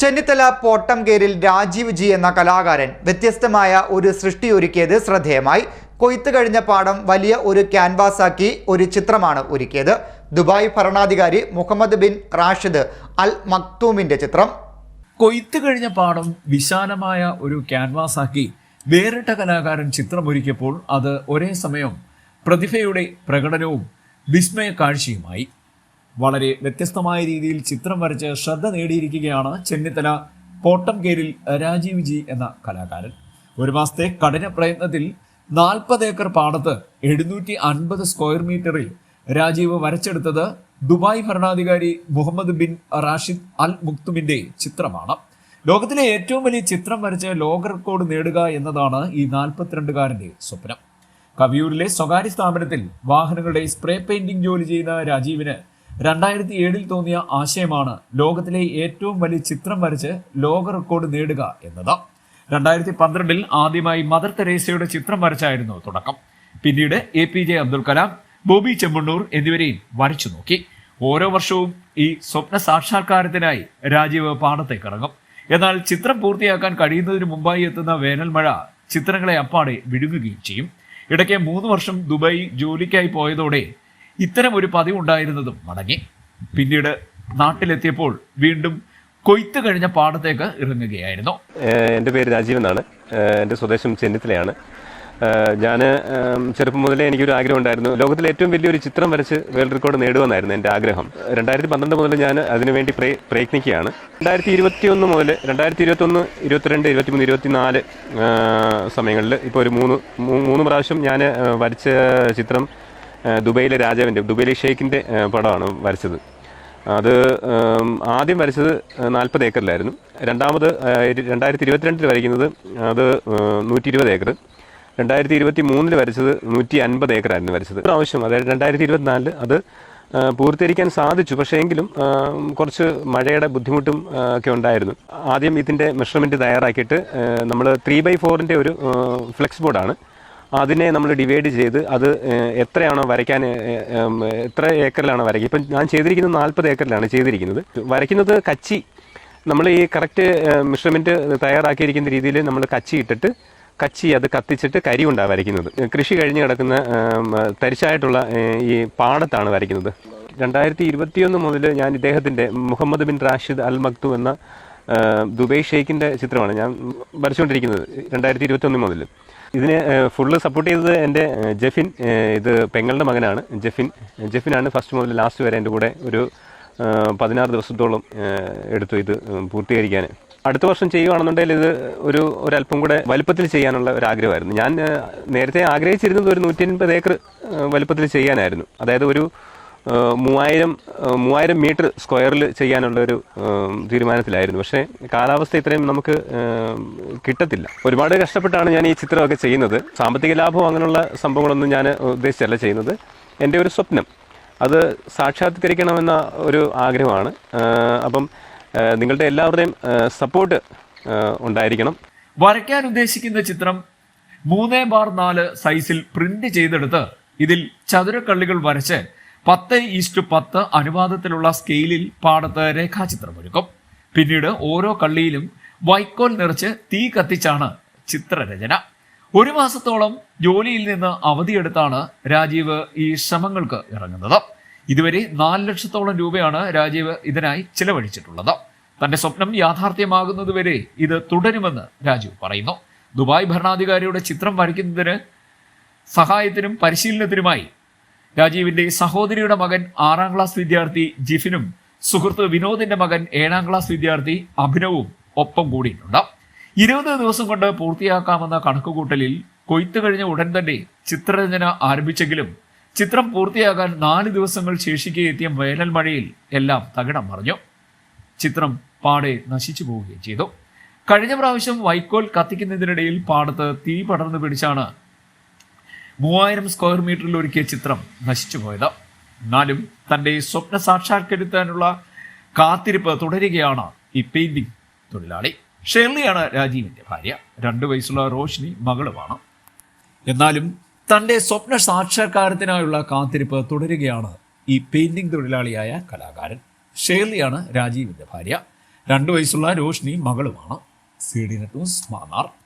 Chennithala Pottamkeril Rajeev G എന്ന കലാകാരൻ വ്യത്യസ്തമായ ഒരു സൃഷ്ടി ഒരുക്കിയത് ശ്രദ്ധേയമായി. കൊയ്ത്ത് കഴിഞ്ഞ പാടം വലിയ ഒരു ക്യാൻവാസാക്കി ഒരു ചിത്രമാണ് ഒരുക്കിയത്. ദുബായ് ഭരണാധികാരി മുഹമ്മദ് ബിൻ റാഷിദ് അൽ മക്തൂമിന്റെ ചിത്രം. കൊയ്ത്ത് കഴിഞ്ഞ പാടം വിശാലമായ ഒരു ക്യാൻവാസാക്കി വേറിട്ട കലാകാരൻ ചിത്രമൊരുക്കിയപ്പോൾ അത് ഒരേ സമയം പ്രതിഭയുടെ പ്രകടനവും വിസ്മയ കാഴ്ചയുമായി വളരെ വ്യത്യസ്തമായ രീതിയിൽ ചിത്രം വരച്ച് ശ്രദ്ധ നേടിയിരിക്കുകയാണ് ചെന്നിത്തല പോട്ടംകേരിൽ രാജീവ് ജി എന്ന കലാകാരൻ. ഒരു മാസത്തെ കഠിന പ്രയത്നത്തിൽ നാൽപ്പത് ഏക്കർ പാടത്ത് എഴുന്നൂറ്റി അൻപത് സ്ക്വയർ മീറ്ററിൽ രാജീവ് വരച്ചെടുത്തത് ദുബായ് ഭരണാധികാരി മുഹമ്മദ് ബിൻ റാഷിദ് അൽ മുക്തുമിന്റെ ചിത്രമാണ്. ലോകത്തിലെ ഏറ്റവും വലിയ ചിത്രം വരച്ച് ലോക റെക്കോർഡ് നേടുക എന്നതാണ് ഈ നാൽപ്പത്തിരണ്ടുകാരന്റെ സ്വപ്നം. കവിയൂരിലെ സ്വകാര്യ സ്ഥാപനത്തിൽ വാഹനങ്ങളുടെ സ്പ്രേ പെയിന്റിംഗ് ജോലി ചെയ്യുന്ന രാജീവിന് രണ്ടായിരത്തി ഏഴിൽ തോന്നിയ ആശയമാണ് ലോകത്തിലെ ഏറ്റവും വലിയ ചിത്രം വരച്ച് ലോക റെക്കോർഡ് നേടുക എന്നത്. രണ്ടായിരത്തി പന്ത്രണ്ടിൽ ആദ്യമായി മദർ തെരേസയുടെ ചിത്രം വരച്ചായിരുന്നു തുടക്കം. പിന്നീട് A P J Abdul Kalam Bobby Chemmanur എന്നിവരെയും വരച്ചു നോക്കി. ഓരോ വർഷവും ഈ സ്വപ്ന സാക്ഷാത്കാരത്തിനായി രാജീവ് പാടത്തേക്ക് ഇറങ്ങും എന്നാൽ ചിത്രം പൂർത്തിയാക്കാൻ കഴിയുന്നതിന് മുമ്പായി എത്തുന്ന വേനൽ മഴ ചിത്രങ്ങളെ അപ്പാടെ വിഴുങ്ങുകയും ചെയ്യും. ഇടയ്ക്ക് മൂന്ന് വർഷം ദുബായ് ജോലിക്കായി പോയതോടെ ഇത്തരം ഒരു പതിവുണ്ടായിരുന്നതും മടങ്ങി. പിന്നീട് നാട്ടിലെത്തിയപ്പോൾ വീണ്ടും കൊയ്ത്ത് കഴിഞ്ഞ പാടത്തേക്ക് ഇറങ്ങുകയായിരുന്നു. എന്റെ പേര് രാജീവ് എന്നാണ്. എന്റെ സ്വദേശം ചെന്നിത്തലയാണ്. ഞാൻ ചെറുപ്പം മുതലേ എനിക്കൊരു ആഗ്രഹം ഉണ്ടായിരുന്നു. ലോകത്തിലെ ഏറ്റവും വലിയൊരു ചിത്രം വരച്ച് വേൾഡ് റെക്കോർഡ് നേടുമെന്നായിരുന്നു എന്റെ ആഗ്രഹം. രണ്ടായിരത്തി പന്ത്രണ്ട് മുതൽ ഞാൻ അതിനുവേണ്ടി പ്രയ പ്രയത്നിക്കുകയാണ്. രണ്ടായിരത്തി ഇരുപത്തി ഒന്ന് മുതൽ രണ്ടായിരത്തി ഇരുപത്തൊന്ന് ഇരുപത്തിരണ്ട് ഇരുപത്തിമൂന്ന് ഇരുപത്തിനാല് സമയങ്ങളിൽ ഇപ്പോൾ ഒരു മൂന്ന് മൂന്ന് പ്രാവശ്യം ഞാൻ വരച്ച ചിത്രം ദുബൈയിലെ രാജാവിന്റെ ദുബൈയിലെ ഷെയ്ഖിന്റെ പടമാണ് വരച്ചത്. അത് ആദ്യം വരച്ചത് നാൽപ്പത് ഏക്കറിലായിരുന്നു. രണ്ടാമത് രണ്ടായിരത്തി ഇരുപത്തിരണ്ടിൽ വരയ്ക്കുന്നത് അത് നൂറ്റി ഇരുപത് ഏക്കർ രണ്ടായിരത്തി ഇരുപത്തി മൂന്നിൽ വരച്ചത് നൂറ്റി അൻപത് ഏക്കറായിരുന്നു വരച്ചത്. ആവശ്യം അതായത് രണ്ടായിരത്തി ഇരുപത്തിനാലിൽ അത് പൂർത്തീകരിക്കാൻ സാധിച്ചു. പക്ഷേ എങ്കിലും കുറച്ച് മഴയുടെ ബുദ്ധിമുട്ടും ഒക്കെ ഉണ്ടായിരുന്നു. ആദ്യം ഇതിന്റെ മെഷർമെന്റ് തയ്യാറാക്കിയിട്ട് നമ്മൾ ത്രീ ബൈ ഫോറിന്റെ ഒരു ഫ്ലെക്സ് ബോർഡാണ്. അതിനെ നമ്മൾ ഡിവൈഡ് ചെയ്ത് അത് എത്രയാണോ വരയ്ക്കാൻ എത്ര ഏക്കറിലാണ് വരയ്ക്കുക. ഇപ്പം ഞാൻ ചെയ്തിരിക്കുന്നത് നാൽപ്പത് ഏക്കറിലാണ് ചെയ്തിരിക്കുന്നത്. വരയ്ക്കുന്നത് കച്ചി. നമ്മൾ ഈ കറക്റ്റ് മെഷർമെന്റ് തയ്യാറാക്കിയിരിക്കുന്ന രീതിയിൽ നമ്മൾ കച്ചി ഇട്ടിട്ട് കച്ചി അത് കത്തിച്ചിട്ട് കരി കൊണ്ടാണ് വരയ്ക്കുന്നത്. കൃഷി കഴിഞ്ഞ് കിടക്കുന്ന തരിശായിട്ടുള്ള ഈ പാടത്താണ് വരയ്ക്കുന്നത്. രണ്ടായിരത്തി ഇരുപത്തിയൊന്ന് മുതൽ ഞാൻ ഇദ്ദേഹത്തിന്റെ Mohammed bin Rashid Al Maktoum എന്ന ദുബൈ ഷെയ്ഖിന്റെ ചിത്രമാണ് ഞാൻ വരച്ചുകൊണ്ടിരിക്കുന്നത് രണ്ടായിരത്തി ഇരുപത്തൊന്ന് മുതൽ. ഇതിനെ ഫുള്ള് സപ്പോർട്ട് ചെയ്തത് എന്റെ ജെഫിൻ ഇത് പെങ്ങളുടെ മകനാണ്. ജെഫിൻ ജെഫിനാണ് ഫസ്റ്റ് മുതൽ ലാസ്റ്റ് വരെ എന്റെ കൂടെ ഒരു പതിനാറ് ദിവസത്തോളം എടുത്തു ഇത് പൂർത്തീകരിക്കാൻ. അടുത്ത വർഷം ചെയ്യുകയാണെന്നുണ്ടെങ്കിൽ ഇത് ഒരു ഒരല്പം കൂടെ വലിപ്പത്തിൽ ചെയ്യാനുള്ള ഒരു ആഗ്രഹമായിരുന്നു. ഞാൻ നേരത്തെ ആഗ്രഹിച്ചിരുന്നത് ഒരു നൂറ്റി അൻപത് ഏക്കർ വലിപ്പത്തിൽ ചെയ്യാനായിരുന്നു. അതായത് ഒരു മൂവായിരം മൂവായിരം മീറ്റർ സ്ക്വയറിൽ ചെയ്യാനുള്ള ഒരു തീരുമാനത്തിലായിരുന്നു. പക്ഷേ കാലാവസ്ഥ ഇത്രയും നമുക്ക് കിട്ടത്തില്ല. ഒരുപാട് കഷ്ടപ്പെട്ടാണ് ഞാൻ ഈ ചിത്രമൊക്കെ ചെയ്യുന്നത്. സാമ്പത്തിക ലാഭം അങ്ങനെയുള്ള സംഭവങ്ങളൊന്നും ഞാൻ ഉദ്ദേശിച്ചല്ല ചെയ്യുന്നത്. എന്റെ ഒരു സ്വപ്നം. അത് സാക്ഷാത്കരിക്കണമെന്ന ഒരു ആഗ്രഹമാണ്. അപ്പം നിങ്ങളുടെ എല്ലാവരുടെയും സപ്പോർട്ട് ഉണ്ടായിരിക്കണം. വരയ്ക്കാൻ ഉദ്ദേശിക്കുന്ന ചിത്രം മൂന്നേ ബാർ നാല് സൈസിൽ പ്രിന്റ് ചെയ്തെടുത്ത് ഇതിൽ ചതുരക്കള്ളികൾ വരച്ച് പത്ത് ഈസ്റ്റ് പത്ത് അനുപാതത്തിലുള്ള സ്കെയിലിൽ പാടത്ത് രേഖാചിത്രമൊരുക്കും പിന്നീട് ഓരോ കള്ളിയിലും വൈക്കോൽ നിറച്ച് തീ കത്തിച്ചാണ് ചിത്രരചന. ഒരു മാസത്തോളം ജോലിയിൽ നിന്ന് അവധിയെടുത്താണ് രാജീവ് ഈ ശ്രമങ്ങൾക്ക് ഇറങ്ങുന്നത്. ഇതുവരെ നാല് ലക്ഷത്തോളം രൂപയാണ് രാജീവ് ഇതിനായി ചിലവഴിച്ചിട്ടുള്ളത്. തന്റെ സ്വപ്നം യാഥാർത്ഥ്യമാകുന്നതുവരെ ഇത് തുടരുമെന്ന് രാജീവ് പറയുന്നു. ദുബായ് ഭരണാധികാരിയുടെ ചിത്രം വരയ്ക്കുന്നതിന് സഹായത്തിനും പരിശീലനത്തിനുമായി രാജീവിന്റെ സഹോദരിയുടെ മകൻ ആറാം ക്ലാസ് വിദ്യാർത്ഥി ജിഫിനും സുഹൃത്ത് വിനോദിന്റെ മകൻ ഏഴാം ക്ലാസ് വിദ്യാർത്ഥി അഭിനവും ഒപ്പം കൂടിയിട്ടുണ്ട്. ഇരുപത് ദിവസം കൊണ്ട് പൂർത്തിയാക്കാമെന്ന കണക്കുകൂട്ടലിൽ കൊയ്ത്ത് കഴിഞ്ഞ ഉടൻ തന്നെ ചിത്രരചന ആരംഭിച്ചെങ്കിലും ചിത്രം പൂർത്തിയാകാൻ നാല് ദിവസങ്ങൾ ശേഷിക്കെ എത്തിയ വേനൽ മഴയിൽ എല്ലാം തകിടം മറിഞ്ഞു. ചിത്രം പാടെ നശിച്ചു പോവുകയും ചെയ്തു. കഴിഞ്ഞ പ്രാവശ്യം വൈക്കോൽ കത്തിക്കുന്നതിനിടയിൽ പാടത്ത് തീ പടർന്നു പിടിച്ചാണ് മൂവായിരം സ്ക്വയർ മീറ്ററിൽ ഒരുക്കിയ ചിത്രം നശിച്ചു പോയത്. എന്നാലും തന്റെ സ്വപ്ന സാക്ഷാത്കരിക്കാനുള്ള കാത്തിരിപ്പ് തുടരുകയാണ് ഈ പെയിന്റിംഗ് തൊഴിലാളി. ഷെർലിയാണ് രാജീവിന്റെ ഭാര്യ. രണ്ടു വയസ്സുള്ള റോഷിനി മകളുമാണ്. എന്നാലും തന്റെ സ്വപ്ന സാക്ഷാത്കാരത്തിനായുള്ള കാത്തിരിപ്പ് തുടരുകയാണ് ഈ പെയിന്റിംഗ് തൊഴിലാളിയായ കലാകാരൻ. ഷേർലിയാണ് രാജീവിന്റെ ഭാര്യ. രണ്ടു വയസ്സുള്ള Roshni മകളുമാണ്. C D net news Mannar.